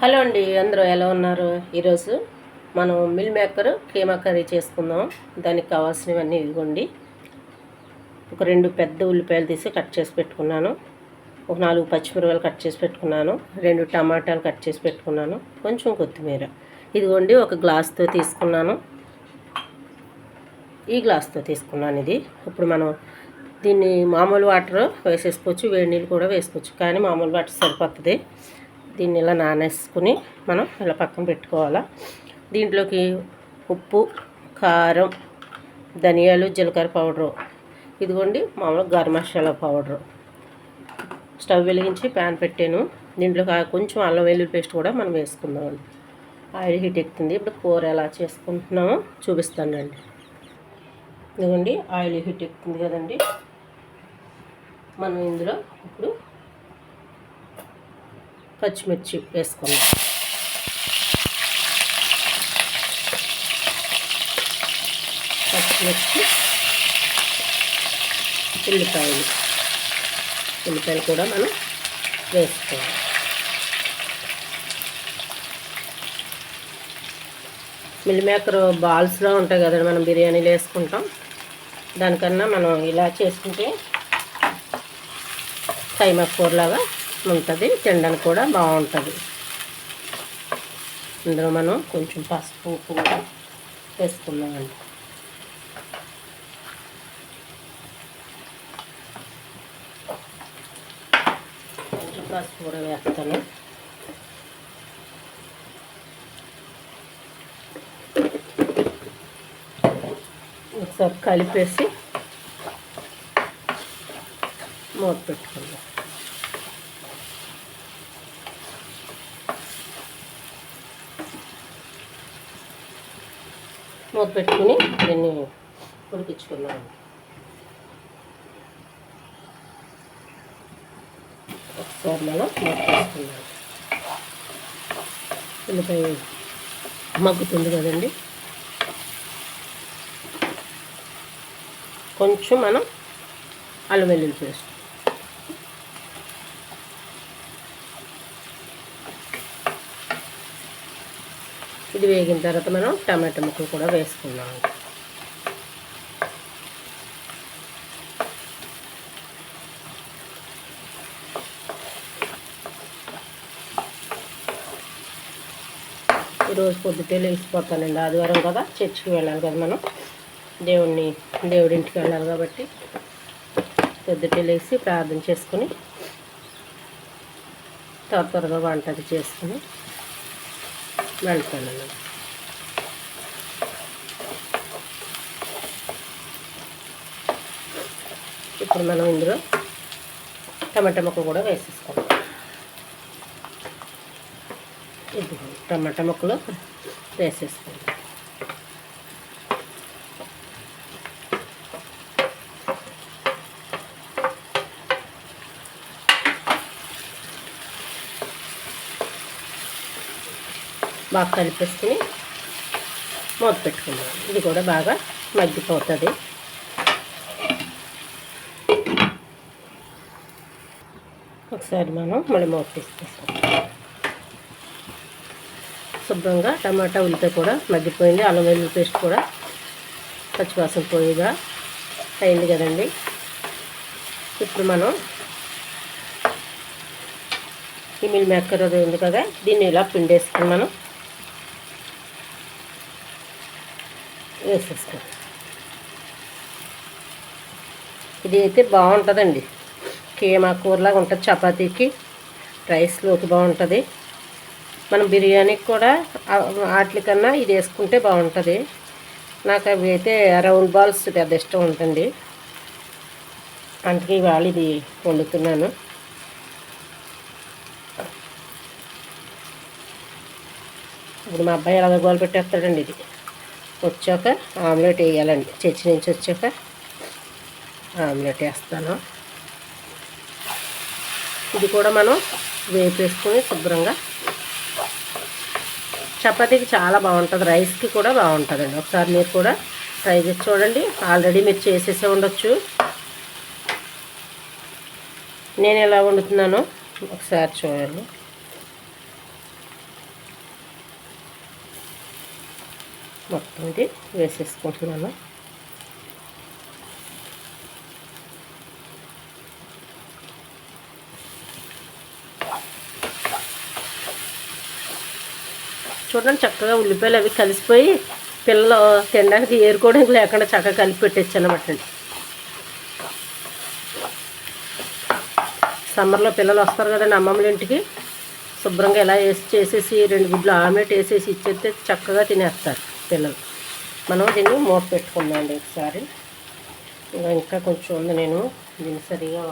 Hello అండి అందరూ ఎలా ఉన్నారు? ఈరోజు మనం మిల్ మేకర్ కీమా కర్రీ చేసుకుందాం. దానికి కావాల్సినవన్నీ ఇదిగోండి. ఒక రెండు పెద్ద ఉల్లిపాయలు తీసి కట్ చేసి పెట్టుకున్నాను. ఒక నాలుగు పచ్చిమిరపకాయలు కట్ చేసి పెట్టుకున్నాను. రెండు టమాటాలు కట్ చేసి పెట్టుకున్నాను. కొంచెం కొత్తిమీర. ఇదిగోండి ఒక గ్లాస్తో తీసుకున్నాను. ఈ గ్లాస్తో తీసుకున్నాను ఇది. ఇప్పుడు మనం దీన్ని మామూలు వాటర్ వేసేసుకోవచ్చు వేడి నీళ్ళు కూడా వేసుకోవచ్చు. కానీ మామూలు వాటర్ సరిపోతుంది. దీన్ని ఇలా నానేసుకుని మనం ఇలా పక్కన పెట్టుకోవాలా. దీంట్లోకి ఉప్పు కారం ధనియాలు జీలకర్ర పౌడరు ఇదిగోండి మామూలుగా గరం మసాలా పౌడరు. స్టవ్ వెలిగించి ప్యాన్ పెట్టాను. దీంట్లో కా- కొంచెం అల్లం వెల్లుల్లి పేస్ట్ కూడా మనం వేసుకుందామండి ఆయిల్ హీట్ ఎక్కుతుంది. ఇప్పుడు కూర ఎలా చేసుకుంటున్నామో చూపిస్తానండి ఇదిగోండి ఆయిల్ హీట్ ఎక్కుతుంది కదండి. మనం ఇందులో ఇప్పుడు పచ్చిమిర్చి వేసుకున్నాం. పచ్చిమిర్చి ఉల్లిపాయలు. ఉల్లిపాయలు కూడా మనం వేసుకోవాలి. మిల్ మేకర్ బాల్స్లో ఉంటాయి కదండి మనం బిర్యానీలు వేసుకుంటాం. దానికన్నా మనం ఇలా చేసుకుంటే కైమా కూరలాగా ఉంటుంది తినడానికి కూడా బాగుంటుంది ఇందులో మనం కొంచెం పసుపు ఉప్పు కూడా వేసుకున్నామండి కొంచెం పసుపు కూడా వేస్తాను. ఒకసారి కలిపేసి మూత పెట్టుకుందాం. మూత పెట్టుకుని దీన్ని ఉడికించుకున్నాను ఒకసారి మనం మూత వేసుకున్నాం ఉల్లిపాయ మగ్గుతుంది కదండి. కొంచెం మనం అల్లం వెల్లుల్లి పేస్ట్ ఇది వేగిన తర్వాత మనం టమాటా ముక్కలు కూడా వేసుకున్నాం ఈరోజు పొద్దుటే లేచిపోతానండి ఆదివారం కదా చర్చికి వెళ్ళాలి కదా మనం. దేవుడిని దేవుడింటికి వెళ్ళాలి కాబట్టి పొద్దుటే లేచి ప్రార్థన చేసుకుని త్వర త్వరగా వంట అది చేసుకుని వెళ్తాను ఇప్పుడు మనం ఇందులో టమాటా ముక్క కూడా వేసేసుకోవాలి టమాటా ముక్కలు వేసేసుకోవాలి బాగా కలిపేసుకుని మూత పెట్టుకుందాం. ఇది కూడా బాగా మగ్గిపోతుంది. ఒకసారి మనం మళ్ళీ మూత తీసుకొస్తాం శుభ్రంగా టమాటా ఉల్లిపాయ కూడా మగ్గిపోయింది. అల్లం వెల్లుల్లి పేస్ట్ కూడా పచ్చివాసన పోయిగా అయింది కదండి. ఇప్పుడు మనం ఈ మిల్ మేకర్ అది ఉంది కదా దీన్ని ఇలా పిండేసుకుని వేసేసుకో. ఇది అయితే బాగుంటుందండి. కీమా కూరలాగా ఉంటుంది చపాతీకి రైస్లోకి బాగుంటుంది. మనం బిర్యానీకి కూడా వాటికన్నా ఇది వేసుకుంటే బాగుంటుంది. నాకు అవి అయితే రౌండ్ బాల్స్ పెద్ద ఇష్టం ఉంటుంది అందుకే ఇవాళ ఇది వండుతున్నాను. ఇప్పుడు మా అబ్బాయి అలాగ గోలు పెట్టేస్తాడండి ఇది. వచ్చాక ఆమ్లెట్ వేయాలండి. చర్చి నుంచి వచ్చాక ఆమ్లెట్ వేస్తాను. ఇది కూడా మనం వేపేసుకుని శుభ్రంగా చపాతీకి చాలా బాగుంటుంది. రైస్కి కూడా బాగుంటుందండి. ఒకసారి మీరు కూడా ట్రై చేసి చూడండి. ఆల్రెడీ మీరు చేసేసే ఉండొచ్చు. నేను ఎలా వండుతున్నానో ఒకసారి చూడండి. మొత్తం ఇది వేసేసుకుంటున్నాను. చూడండి చక్కగా ఉల్లిపాయలు అవి కలిసిపోయి పిల్లలు తినడానికి ఏరుకోవడానికి లేకుండా చక్కగా కలిపి పెట్టచ్చు అనమాట అండి. సమ్మర్లో పిల్లలు వస్తారు కదండి అమ్మమ్మల ఇంటికి. శుభ్రంగా ఎలా వేసి చేసేసి రెండు గుడ్లు ఆమ్లెట్ వేసేసి ఇచ్చేస్తే చక్కగా తినేస్తారు. పిల్లలు మనం దీన్ని మూత పెట్టుకుందాం అండి ఒకసారి. ఇంకా కొంచెం ఉంది నేను దీన్ని సరిగా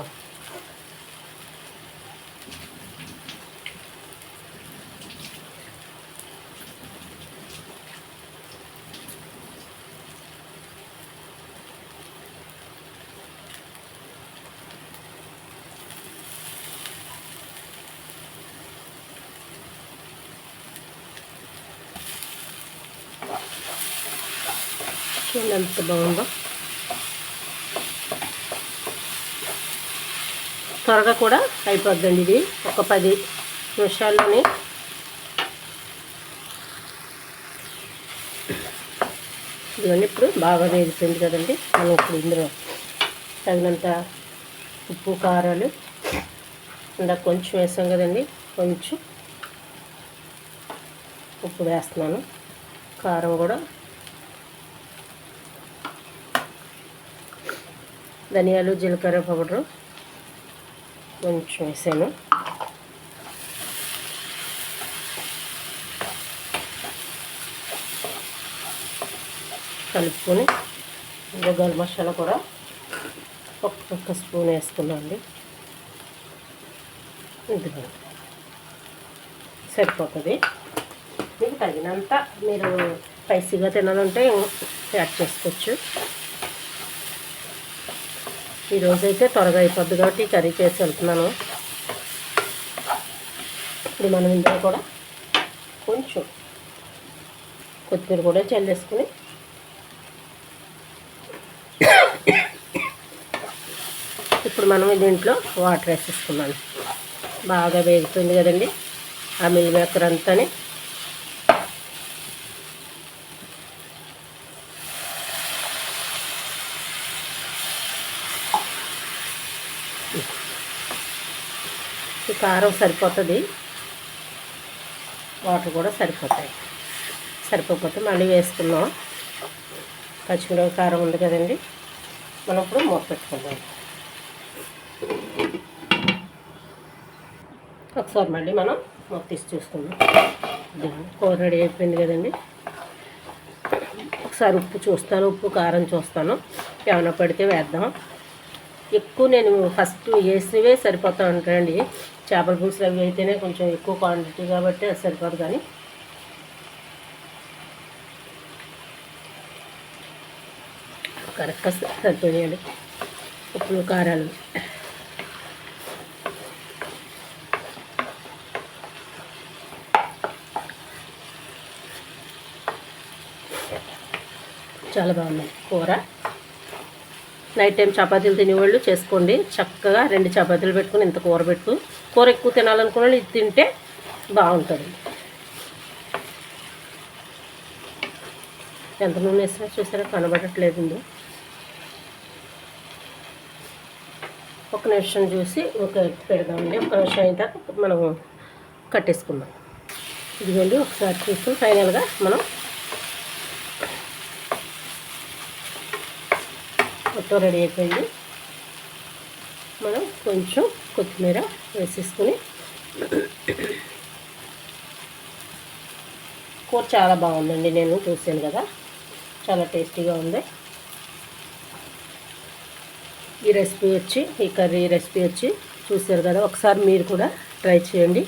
చూడండి ఎంత బాగుందో. త్వరగా కూడా అయిపోద్దండి ఇది. ఒక పది నిమిషాల్లోనే. ఇదిగోండి ఇప్పుడు బాగా వేగుతుంది కదండి. మనం ఇప్పుడు ఇందులో తగినంత ఉప్పు కారాలు ఇందాక కొంచెం వేసాం కదండి. కొంచెం ఉప్పు వేస్తున్నాను. కారం కూడా ధనియాలు జీలకర్ర పౌడరు కొంచెం వేసాను. కలుపుకొని ఇంకా గరం మసాలా కూడా ఒక్కొక్క స్పూన్ వేసుకున్నాం అండి. ఇదిగో సరిపోతుంది. మీకు తగినంత మీరు స్పైసీగా తినాలంటే యాడ్ చేసుకోవచ్చు. ఈరోజైతే త్వరగా అయిపోద్ది కాబట్టి కర్రీ చేసి వెళ్తున్నాను. ఇప్పుడు మనం ఇందులో కూడా కొంచెం కొత్తిమీర కూడా చల్లేసుకుని ఇప్పుడు మనం దీంట్లో వాటర్ వేసేసుకున్నాను. బాగా వేగుతుంది కదండి. ఆ మిల్ మేకర్ అంతానే కారం సరిపోతుంది. వాటర్ కూడా సరిపోతాయి. సరిపోకపోతే మళ్ళీ వేసుకున్నాం పచ్చిమిరపకాయ కారం ఉంది కదండి. మనం ఇప్పుడు మూత పెట్టుకుందాం. ఒకసారి మళ్ళీ మనం మూత తీసి చూసుకుందాం. కూర రెడీ అయిపోయింది కదండి. ఒకసారి ఉప్పు చూస్తాను ఉప్పు కారం చూస్తాను. ఏమైనా పడితే వేద్దాం. ఎక్కువ నేను ఫస్ట్ వేసినవే సరిపోతా ఉంటానండి చేపల పులుసులు అవి అయితేనే కొంచెం ఎక్కువ క్వాంటిటీ కాబట్టి అది సరిపోదు కానీ. కరెక్ట్గా సరిపోయాయండి ఉప్పులు కారాలు. చాలా బాగుంది కూర. నైట్ టైం చపాతీలు తినేవాళ్ళు చేసుకోండి. చక్కగా రెండు చపాతీలు పెట్టుకుని ఇంత కూర పెట్టుకుని కూర ఎక్కువ తినాలనుకున్న వాళ్ళు ఇది తింటే బాగుంటుంది. ఎంత నూనె వేసినా చూసారా కనబడట్లేదు ఒక నిమిషం చూసి ఒక పెడదామండి. ఒక నిమిషం అయిన తర్వాత మనం కట్టేసుకుందాం. ఇదిగోండి ఒకసారి చూసుకుని ఫైనల్గా మనం మొత్తం రెడీ అయిపోయింది. మనం కొంచెం కొత్తిమీర వేసేసుకుని. కూర చాలా బాగుందండి నేను చూసాను కదా. చాలా టేస్టీగా ఉంది. ఈ రెసిపీ వచ్చి ఈ కర్రీ రెసిపీ వచ్చి చూసారు కదా. ఒకసారి మీరు కూడా ట్రై చేయండి.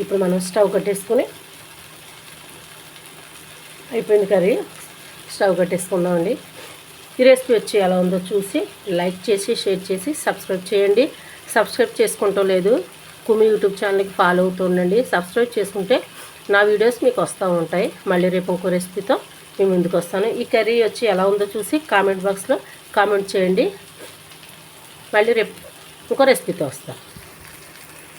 ఇప్పుడు మనం స్టవ్ కట్టేసుకుని అయిపోయింది కర్రీ. స్టవ్ కట్టేసుకుందామండి. ఈ రెసిపీ వచ్చి ఎలా ఉందో చూసి లైక్ చేసి షేర్ చేసి సబ్స్క్రైబ్ చేయండి. సబ్స్క్రైబ్ చేసుకుంటూ లేదు. కుమి యూట్యూబ్ ఛానల్కి ఫాలో అవుతూ ఉండండి. సబ్స్క్రైబ్ చేసుకుంటే నా వీడియోస్ మీకు వస్తూ ఉంటాయి. మళ్ళీ రేపు ఇంకో రెసిపీతో మీ ముందుకు వస్తాను. ఈ కర్రీ వచ్చి ఎలా ఉందో చూసి కామెంట్ బాక్స్లో కామెంట్ చేయండి. మళ్ళీ రేపు ఇంకో రెసిపీతో వస్తాను